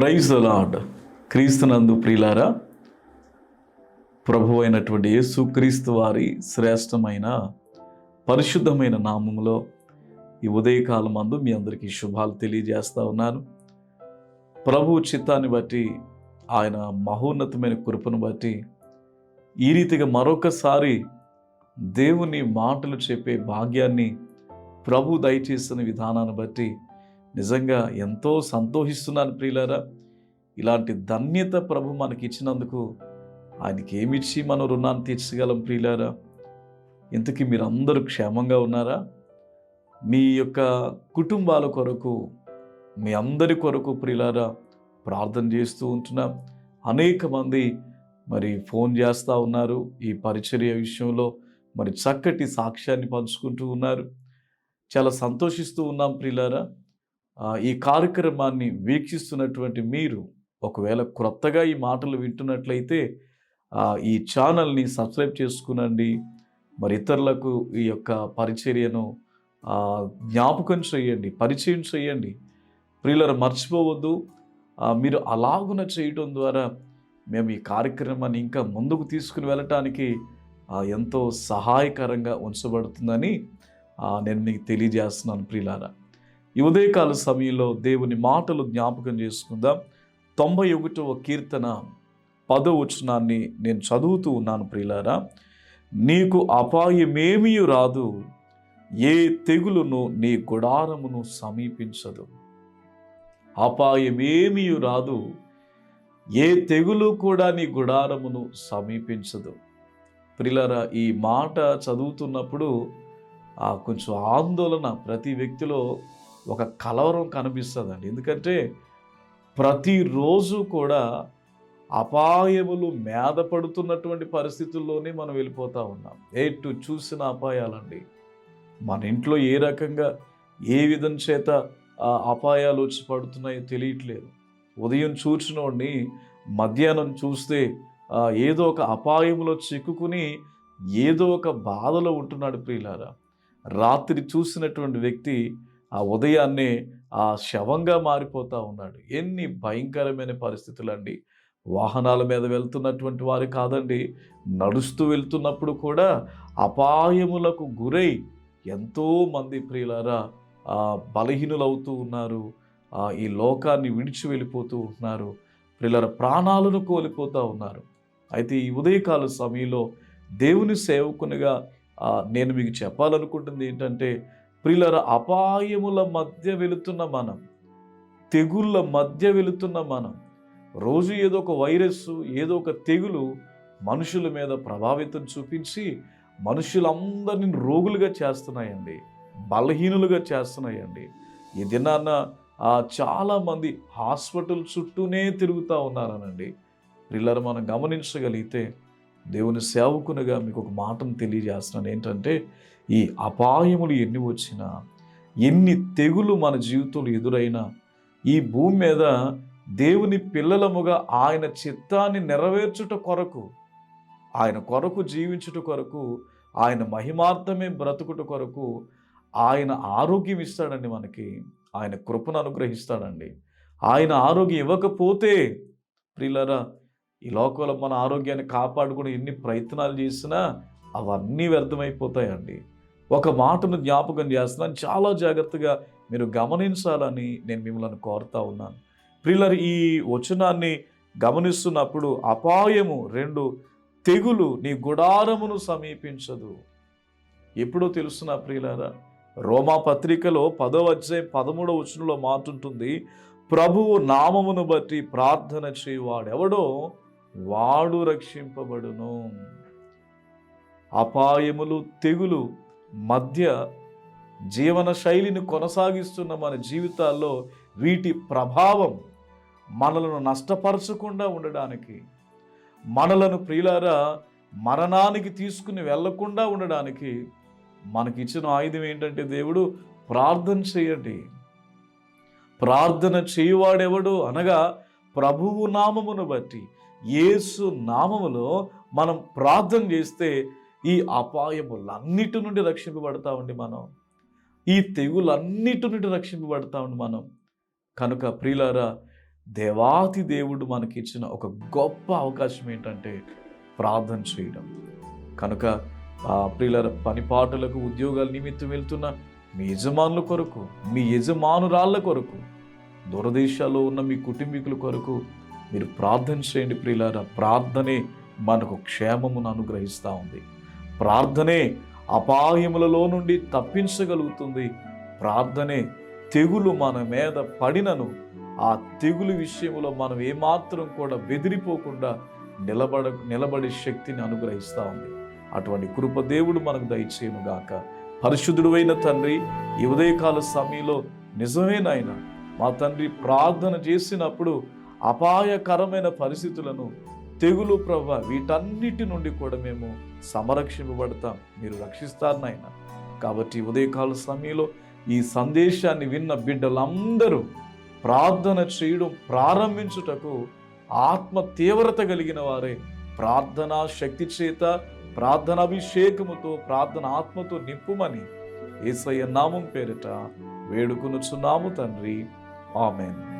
Praise lord క్రీస్తునందు ప్రియులారా ప్రభు అయినటువంటి యేసుక్రీస్తు వారి శ్రేష్టమైన పరిశుద్ధమైన నామంలో ఈ ఉదయకాలం మందు మీ అందరికీ శుభాలు తెలియజేస్తూ ఉన్నాను. ప్రభు చిత్తాన్ని బట్టి ఆయన మహోన్నతమైన కృపను బట్టి ఈ రీతిగా మరొకసారి దేవుని మాటలు చెప్పే భాగ్యాన్ని ప్రభు దయచేసిన విధానాన్ని బట్టి నిజంగా ఎంతో సంతోషిస్తున్నాను ప్రియులారా. ఇలాంటి ధన్యత ప్రభు మనకి ఇచ్చినందుకు ఆయనకి ఏమిచ్చి మనం రుణాన్ని తీర్చగలం ప్రియులారా? ఇంతకీ మీరు అందరూ క్షేమంగా ఉన్నారా? మీ యొక్క కుటుంబాల కొరకు మీ అందరి కొరకు ప్రియులారా ప్రార్థన చేస్తూ ఉంటున్నాం. అనేక మంది మరి ఫోన్ చేస్తూ ఉన్నారు ఈ పరిచర్య విషయంలో. మరి చక్కటి సాక్ష్యాన్ని పంచుకుంటూ ఉన్నారు. చాలా సంతోషిస్తూ ఉన్నాం ప్రియులారా. ఈ కార్యక్రమాన్ని వీక్షిస్తున్నటువంటి మీరు ఒకవేళ క్రొత్తగా ఈ మాటలు వింటున్నట్లయితే ఈ ఛానల్ని సబ్స్క్రైబ్ చేసుకునండి. మరి ఇతరులకు ఈ యొక్క పరిచర్యను జ్ఞాపకం చేయండి పరిచయం చేయండి. ప్రియులరు మర్చిపోవద్దు. మీరు అలాగున చేయటం ద్వారా మేము ఈ కార్యక్రమాన్ని ఇంకా ముందుకు తీసుకుని వెళ్ళటానికి ఎంతో సహాయకరంగా ఉంచబడుతుందని నేను మీకు తెలియజేస్తున్నాను ప్రియులారా. ఈ ఉదయకాల సమయంలో దేవుని మాటలు జ్ఞాపకం చేసుకుందాం. తొంభై ఒకటవ కీర్తన పదవచనాన్ని నేను చదువుతూ ఉన్నాను ప్రియులారా. నీకు అపాయమేమీ రాదు. ఏ తెగులును నీ గుడారమును సమీపించదు. అపాయమేమీ రాదు. ఏ తెగులు కూడా నీ గుడారమును సమీపించదు. ప్రిలరా ఈ మాట చదువుతున్నప్పుడు ఆ కొంచెం ఆందోళన ప్రతి వ్యక్తిలో ఒక కలవరం కనిపిస్తుందండి. ఎందుకంటే ప్రతిరోజు కూడా అపాయములు మీద పడుతున్నటువంటి పరిస్థితుల్లోనే మనం వెళ్ళిపోతూ ఉన్నాం. ఎటు చూసిన అపాయాలండి. మన ఇంట్లో ఏ రకంగా ఏ విధం చేత అపాయాలు వచ్చి పడుతున్నాయో తెలియట్లేదు. ఉదయం చూసినోడిని మధ్యాహ్నం చూస్తే ఏదో ఒక అపాయములో చిక్కుకుని ఏదో ఒక బాధలో ఉంటున్నాడు ప్రియులారా. రాత్రి చూసినటువంటి వ్యక్తి ఆ ఉదయాన్నే ఆ శవంగా మారిపోతూ ఉన్నాడు. ఎన్ని భయంకరమైన పరిస్థితులు అండి వాహనాల మీద వెళ్తున్నటువంటి వారు కాదండి. నడుస్తూ వెళ్తున్నప్పుడు కూడా అపాయములకు గురై ఎంతోమంది ప్రియులారా బలహీనులవుతూ ఉన్నారు. ఈ లోకాన్ని విడిచి వెళ్ళిపోతూ ఉన్నారు. ప్రియులార ప్రాణాలను కోల్పోతూ ఉన్నారు. అయితే ఈ ఉదయకాల సమయంలో దేవుని సేవకునిగా నేను మీకు చెప్పాలనుకుంటుంది ఏంటంటే ప్రియులర అపాయముల మధ్య వెళుతున్న మనం తెగుళ్ళ మధ్య వెళుతున్న మనం రోజు ఏదో ఒక వైరస్ ఏదో ఒక తెగులు మనుషుల మీద ప్రభావితం చూపించి మనుషులందరినీ రోగులుగా చేస్తున్నాయండి బలహీనులుగా చేస్తున్నాయండి. ఈ దినాన్న చాలామంది హాస్పిటల్ చుట్టూనే తిరుగుతూ ఉన్నారనండి. పిల్లలు మనం గమనించగలిగితే దేవుని సేవకునిగా మీకు ఒక మాటను తెలియజేస్తున్నాను. ఏంటంటే ఈ అపాయములు ఎన్ని వచ్చినా ఎన్ని తెగులు మన జీవితంలో ఎదురైనా ఈ భూమి మీద దేవుని పిల్లలముగా ఆయన చిత్తాన్ని నెరవేర్చుట కొరకు ఆయన కొరకు జీవించుట కొరకు ఆయన మహిమార్థమే బ్రతుకుట కొరకు ఆయన ఆరోగ్యం ఇస్తాడండి మనకి. ఆయన కృపను అనుగ్రహిస్తాడండి. ఆయన ఆరోగ్యం ఇవ్వకపోతే ప్రియులరా ఈ లోకంలో మన ఆరోగ్యాన్ని కాపాడుకుని ఎన్ని ప్రయత్నాలు చేసినా అవన్నీ వ్యర్థమైపోతాయండి. ఒక మాటను జ్ఞాపకం చేస్తున్నాను. చాలా జాగ్రత్తగా మీరు గమనించాలని నేను మిమ్మల్ని కోరుతా ఉన్నాను. ప్రియులర్ ఈ వచనాన్ని గమనిస్తున్నప్పుడు అపాయము రెండు తెగులు నీ గుడారమును సమీపించదు. ఎప్పుడో తెలుస్తున్నా ప్రియులారా రోమా పత్రికలో పదో అధ్యాయం పదమూడవ వచనంలో మాట ఉంటుంది ప్రభువు నామమును బట్టి ప్రార్థన చేయవాడెవడో వాడు రక్షింపబడును. అపాయములు తెగులు మధ్య జీవన శైలిని కొనసాగిస్తున్న మన జీవితాల్లో వీటి ప్రభావం మనలను నష్టపరచకుండా ఉండడానికి మనలను ప్రియులారా మరణానికి తీసుకుని వెళ్ళకుండా ఉండడానికి మనకిచ్చిన ఆయుధం ఏంటంటే దేవుడు ప్రార్థన చేయండి. ప్రార్థన చేయువాడెవడు అనగా ప్రభువు నామమును బట్టి యేసు నామములో మనం ప్రార్థన చేస్తే ఈ అపాయములన్నిటి నుండి రక్షింపబడతామండి మనం. ఈ తెగులన్నిటి నుండి రక్షింపబడతామండి మనం. కనుక ప్రియులారా దేవాతి దేవుడు మనకి ఇచ్చిన ఒక గొప్ప అవకాశం ఏంటంటే ప్రార్థన చేయడం. కనుక ఆ ప్రియుల పనిపాటులకు ఉద్యోగాల నిమిత్తం వెళ్తున్న మీ యజమానుల కొరకు మీ యజమానురాళ్ళ కొరకు దూరదేశాల్లో ఉన్న మీ కుటుంబీకుల కొరకు మీరు ప్రార్థన చేయండి ప్రియులారా. ప్రార్థనే మనకు క్షేమమును అనుగ్రహిస్తూ ఉంది. ప్రార్థనే అపాయములలో నుండి తప్పించగలుగుతుంది. ప్రార్థనే తెగులు మన మీద పడినను ఆ తెగులు విషయంలో మనం ఏమాత్రం కూడా బెదిరిపోకుండా నిలబడ నిలబడే శక్తిని అనుగ్రహిస్తూ ఉంది. అటువంటి కృపదేవుడు మనకు దయచేయను గాక. పరిశుద్ధుడు అయిన తండ్రి ఈ ఉదయకాల సమయంలో నిజమేనాయన మా తండ్రి ప్రార్థన చేసినప్పుడు అపాయకరమైన పరిస్థితులను తెగులు ప్రభ వీటన్నిటి నుండి కూడా మేము సంరక్షింపబడతాం. మీరు రక్షిస్తారు నాయన. కాబట్టి ఉదయకాల సమయంలో ఈ సందేశాన్ని విన్న బిడ్డలందరూ ప్రార్థన చేయడం ప్రారంభించుటకు ఆత్మ తీవ్రత కలిగిన వారే ప్రార్థనా శక్తి చేత ప్రార్థనాభిషేకముతో ప్రార్థన ఆత్మతో నింపుమని ఏసయ్య నామం పేరిట వేడుకొనుచున్నాము తండ్రి. ఆమెన్.